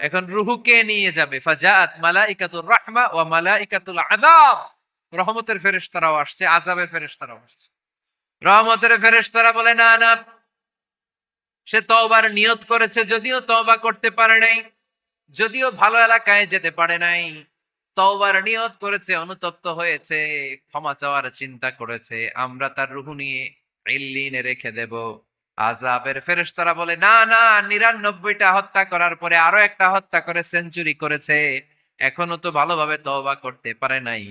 এখন রুহুকে নিয়ে যাবে। ফাজাত মালাইকাতুর রাহমা ওয়া মালাইকাতুল আযাব। রহমতের ফেরেশতারাও আসছে, আযাবের ফেরেশতারাও আসছে। রহমতের ফেরেশতারা বলে, না না, সে তওবার নিয়ত করেছে, যদিও তওবা করতে পারে নাই, যদিও ভালো এলাকায় যেতে পারে নাই, তওবার নিয়ত করেছে, অনুতপ্ত হয়েছে, ক্ষমা চাওয়ার চিন্তা করেছে, আমরা তার রুহু নিয়ে ইল্লিনে রেখে দেব। আজাবের ফেরেশতারা বলে, না না, নিরানব্বইটা হত্যা করার পরে আরও একটা হত্যা করে সেঞ্চুরি করেছে। এখনও তো ভালোভাবে তওবা করতে পারে নাই।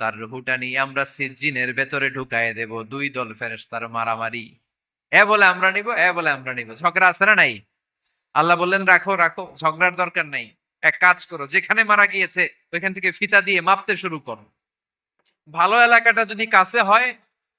তার রুহুটা নিয়ে আমরা সিজ্জিনের ভেতরে ঢুকায় দেব। দুই দল ফেরেশতার মারামারি। এ বলে আমরা নিব, এ বলে আমরা নিব। ঝগড়া আছে না নাই? আল্লাহ বললেন, রাখো রাখো, ঝগড়ার দরকার নাই। এক কাজ করো, যেখানে মারা গিয়েছে, ওইখান থেকে ফিতা দিয়ে মাপতে শুরু করো। ভালো এলাকাটা যদি কাছে হয়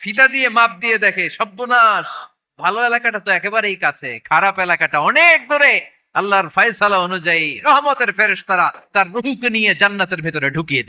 ফিতা দিয়ে মাপ দিয়ে দেখে সর্বনাশ ভালো এলাকাটা তো একেবারেই কাছে, খারাপ এলাকাটা অনেক দূরে। আল্লাহর ফয়সালা অনুযায়ী রহমতের ফেরেশতারা তার রুহুকে নিয়ে জান্নাতের ভেতরে ঢুকিয়ে